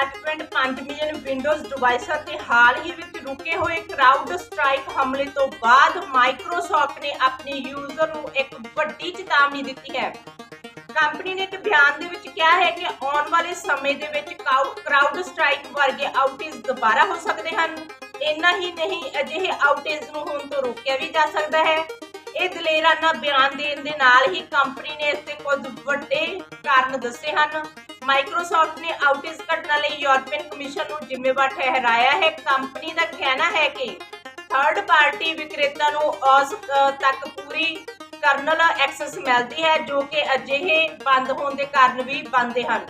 8.5 million windows ਡਿਵਾਈਸਾਂ ਤੇ ਹਾਲ ਹੀ ਵਿੱਚ ਰੁਕੇ ਹੋਏ ਕਰਾਊਡ ਸਟ੍ਰਾਈਕ ਹਮਲੇ ਤੋਂ ਬਾਅਦ ਮਾਈਕਰੋਸਾਫਟ ਨੇ ਆਪਣੇ ਯੂਜ਼ਰ ਨੂੰ ਇੱਕ ਵੱਡੀ ਚੇਤਾਵਨੀ ਦਿੱਤੀ ਹੈ। ਕੰਪਨੀ ਨੇ ਇੱਕ ਬਿਆਨ ਦੇ ਵਿੱਚ ਕਿਹਾ ਹੈ ਕਿ ਆਉਣ ਵਾਲੇ ਸਮੇਂ ਦੇ ਵਿੱਚ ਕਰਾਊਡ ਸਟ੍ਰਾਈਕ ਵਰਗੇ ਆਊਟੇਜ ਦੁਬਾਰਾ ਹੋ ਸਕਦੇ ਹਨ। ਇੰਨਾ ਹੀ ਨਹੀਂ, ਅਜਿਹੇ ਆਊਟੇਜ ਨੂੰ ਹੋਣ ਤੋਂ ਰੋਕਿਆ ਵੀ ਜਾ ਸਕਦਾ ਹੈ। ਇਹ ਦਲੇਰਾਨਾ ਬਿਆਨ ਦੇਣ ਦੇ ਨਾਲ ਹੀ ਕੰਪਨੀ ਨੇ ਇਸ ਤੇ ਕੁਝ ਵੱਡੇ ਕਾਰਨ ਦੱਸੇ ਹਨ। ਮਾਈਕਰੋਸਾਫਟ ਨੇ ਆਊਟੇਜ ਘਟਨਾ ਲਈ ਯੂਰਪੀਅਨ ਕਮਿਸ਼ਨ ਨੂੰ ਜ਼ਿੰਮੇਵਾਰ ਠਹਿਰਾਇਆ ਹੈ। ਕੰਪਨੀ ਦਾ ਕਹਿਣਾ ਹੈ ਕਿ ਥਰਡ ਪਾਰਟੀ ਵਿਕਰੇਤਾ ਨੂੰ ਉਸ ਤੱਕ ਪੂਰੀ ਕਰਨਲ ਐਕਸੈਸ ਮਿਲਦੀ ਹੈ, ਜੋ ਕਿ ਅਜਿਹੇ ਬੰਦ ਹੋਣ ਦੇ ਕਾਰਨ ਵੀ ਬੰਦੇ ਹਨ।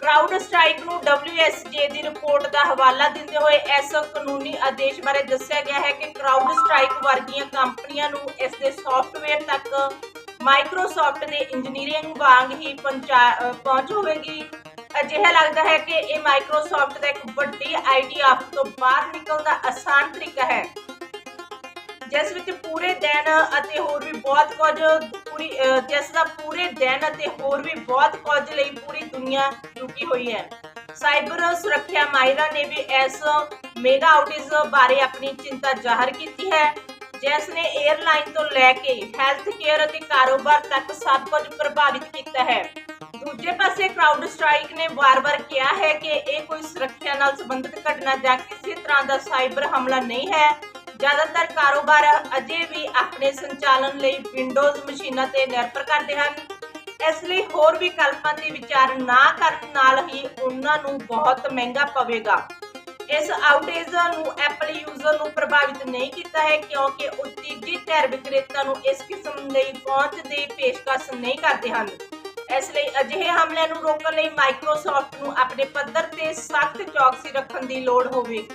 ਕਰਾਊਡ ਸਟ੍ਰਾਈਕ ਨੂੰ WSJ ਦੀ ਰਿਪੋਰਟ ਦਾ ਹਵਾਲਾ ਦਿੰਦੇ ਹੋਏ ਇਸ ਕਾਨੂੰਨੀ ਆਦੇਸ਼ ਬਾਰੇ ਦੱਸਿਆ ਗਿਆ ਹੈ ਕਿ ਕਰਾਊਡ ਸਟ੍ਰਾਈਕ ਵਰਗੀਆਂ ਕੰਪਨੀਆਂ ਨੂੰ ਇਸ ਦੇ ਸੌਫਟਵੇਅਰ ਤੱਕ ਮਾਈਕਰੋਸਾਫਟ ਦੇ ਇੰਜੀਨੀਅਰਿੰਗ ਵਾਂਗ ਹੀ ਪਹੁੰਚ ਹੋਵੇਗੀ। ਅਜਿਹਾ ਲੱਗਦਾ ਹੈ ਕਿ ਇਹ ਮਾਈਕਰੋਸਾਫਟ ਦਾ ਇੱਕ ਵੱਡੀ ਆਈਟੀ ਆਫ ਤੋਂ ਬਾਹਰ ਨਿਕਲਣ ਦਾ ਆਸਾਨ ਤਰੀਕਾ ਹੈ। ਜਿਸ ਵਿੱਚ ਪੂਰੇ ਦਿਨ ਅਤੇ ਹੋਰ ਵੀ ਬਹੁਤ ਕੁਝ ਪੂਰੀ, ਅਹ ਜਿਸ ਦਾ ਪੂਰੇ ਦਿਨ ਅਤੇ ਹੋਰ ਵੀ ਬਹੁਤ ਕੁਝ ਲਈ ਪੂਰੀ ਦੁਨੀਆ ਰੁਕੀ ਹੋਈ ਹੈ। ਸਾਈਬਰ ਸੁਰੱਖਿਆ ਮਾਹਿਰਾਂ ਨੇ ਵੀ ਇਸ ਮੇਗਾ ਆਊਟੇਜ ਬਾਰੇ ਆਪਣੀ ਚਿੰਤਾ ਜ਼ਾਹਰ ਕੀਤੀ ਹੈ। ਜਿਸ ਨੇ 에ਅਰਲਾਈਨ ਤੋਂ ਲੈ ਕੇ ਹੈਲਥ ਕੇਅਰ ਅਤੇ ਕਾਰੋਬਾਰ ਤੱਕ ਸਭ ਕੁਝ ਪ੍ਰਭਾਵਿਤ ਕੀਤਾ ਹੈ। ਦੂਜੇ ਪਾਸੇ ਕਰਾਊਡ ਸਟ੍ਰਾਈਕ ਨੇ ਵਾਰ-ਵਾਰ ਕਿਹਾ ਹੈ ਕਿ ਇਹ ਕੋਈ ਸੁਰੱਖਿਆ ਨਾਲ ਸੰਬੰਧਿਤ ਘਟਨਾ ਜਾਂ ਕਿਸੇ ਤਰ੍ਹਾਂ ਦਾ ਸਾਈਬਰ ਹਮਲਾ ਨਹੀਂ ਹੈ। ਜ਼ਿਆਦਾਤਰ ਕਾਰੋਬਾਰ ਅਜੇ ਵੀ ਆਪਣੇ ਸੰਚਾਲਨ ਲਈ ਵਿੰਡੋਜ਼ ਮਸ਼ੀਨਾਂ ਤੇ ਨਿਰਭਰ ਕਰਦੇ ਹਨ। ਇਸ ਲਈ ਹੋਰ ਵਿਕਲਪਾਂ ਤੇ ਵਿਚਾਰ ਨਾ ਕਰਨ ਨਾਲ ਹੀ ਉਹਨਾਂ ਨੂੰ ਬਹੁਤ ਮਹਿੰਗਾ ਪਵੇਗਾ। ਇਸ ਆਊਟੇਜ ਨੂੰ ਐਪਲ ਯੂਜ਼ਰ ਨੂੰ ਪ੍ਰਭਾਵਿਤ ਨਹੀਂ ਕੀਤਾ ਹੈ ਕਿਉਂਕਿ ਉਹ ਤੀਜੀ ਧਿਰ ਵਿਕਰੇਤਾ ਨੂੰ ਇਸ ਕਿਸਮ ਲਈ ਪਹੁੰਚ ਦੀ ਪੇਸ਼ਕਸ਼ ਨਹੀਂ ਕਰਦੇ ਹਨ। ਇਸ ਲਈ ਅਜਿਹੇ ਹਮਲਿਆਂ ਨੂੰ ਰੋਕਣ ਲਈ ਮਾਈਕਰੋਸਾਫਟ ਨੂੰ ਆਪਣੇ ਪੱਧਰ ਤੇ ਸਖਤ ਚੌਕਸੀ ਰੱਖਣ ਦੀ ਲੋੜ ਹੋਵੇਗੀ